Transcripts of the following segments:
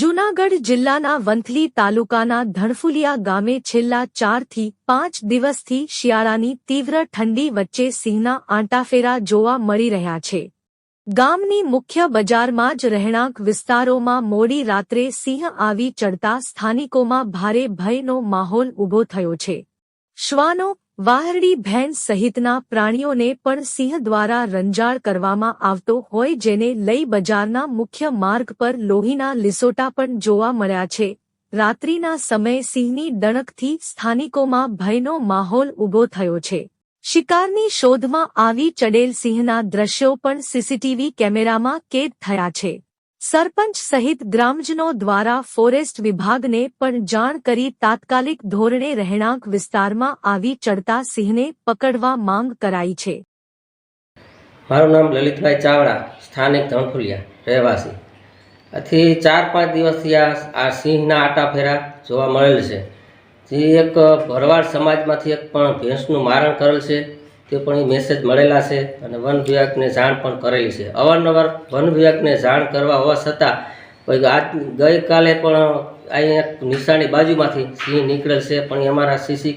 જૂનાગઢ જિલ્લાના વંથલી તાલુકાના ધણફુલિયા ગામે છેલ્લા ચારથી પાંચ દિવસથી શિયાળાની તીવ્ર ઠંડી વચ્ચે સિંહના આંટાફેરા જોવા મળી રહ્યા છે. ગામની મુખ્ય બજારમાં જ રહેણાંક વિસ્તારોમાં મોડી રાત્રે સિંહ આવી ચડતા સ્થાનિકોમાં ભારે ભયનો માહોલ ઊભો થયો છે. શ્વાનો વાહરડી ભેંસ સહિતના પ્રાણીઓને પણ સિંહ દ્વારા રંજાડ કરવામાં આવતો હોય જેને લઈ બજારના મુખ્ય માર્ગ પર લોહીના લિસોટા પણ જોવા મળ્યા છે. રાત્રિના સમયે સિંહની ડણકથી સ્થાનિકોમાં ભયનો માહોલ ઊભો થયો છે. શિકારની શોધમાં આવી ચડેલ સિંહના દ્રશ્યો પણ સીસીટીવી કેમેરામાં કેદ થયા છે. સરપંચ સહિત ગ્રામજનો દ્વારા ફોરેસ્ટ વિભાગને પણ જાણ કરી તાત્કાલિક ધોરણે રહેણાંક વિસ્તારમાં આવી ચડતા સિંહને પકડવા માંગ કરાઈ છે. મારું નામ લલિતભાઈ ચાવડા, સ્થાનિક ધણફુલિયા રહેવાસી. આથી ચાર પાંચ દિવસથી આ આ સિંહના આટાફેરા જોવા મળેલ છે. જે એક ભરવાડ સમાજમાંથી એક પણ ભેંસનું મારણ કરેલ છે. તે પણ એ મેસેજ મળેલા છે અને વન વિભાગને જાણ પણ કરેલી છે. અવારનવાર વન વિભાગને જાણ કરવા હોવા છતાં આજ ગઈકાલે પણ અહીંયા નિશાની બાજુમાંથી સિંહ નીકળેલ છે, પણ અમારા સીસી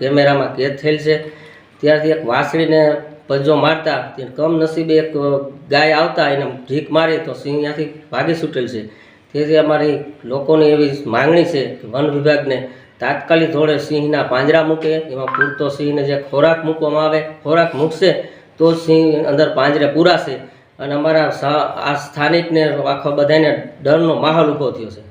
કેમેરામાં કેદ થયેલ છે. ત્યારથી એક વાસળીને પંજો મારતા કમનસીબે એક ગાય આવતા એને ઢીક મારી તો સિંહ ત્યાંથી ભાગી છૂટેલ છે. તેથી અમારી લોકોની એવી માંગણી છે કે વન વિભાગને તાત્કાલિક ધોરણે સિંહના પાંજરા મૂકે, એમાં પૂરતો સિંહને જે ખોરાક મૂકવામાં આવે, ખોરાક મૂકશે, તો સિંહ અંદર પાંજરે પૂરાશે. અને અમારા આ સ્થાનિકને આખો બધાને ડરનો માહોલ ઊભો થયો છે.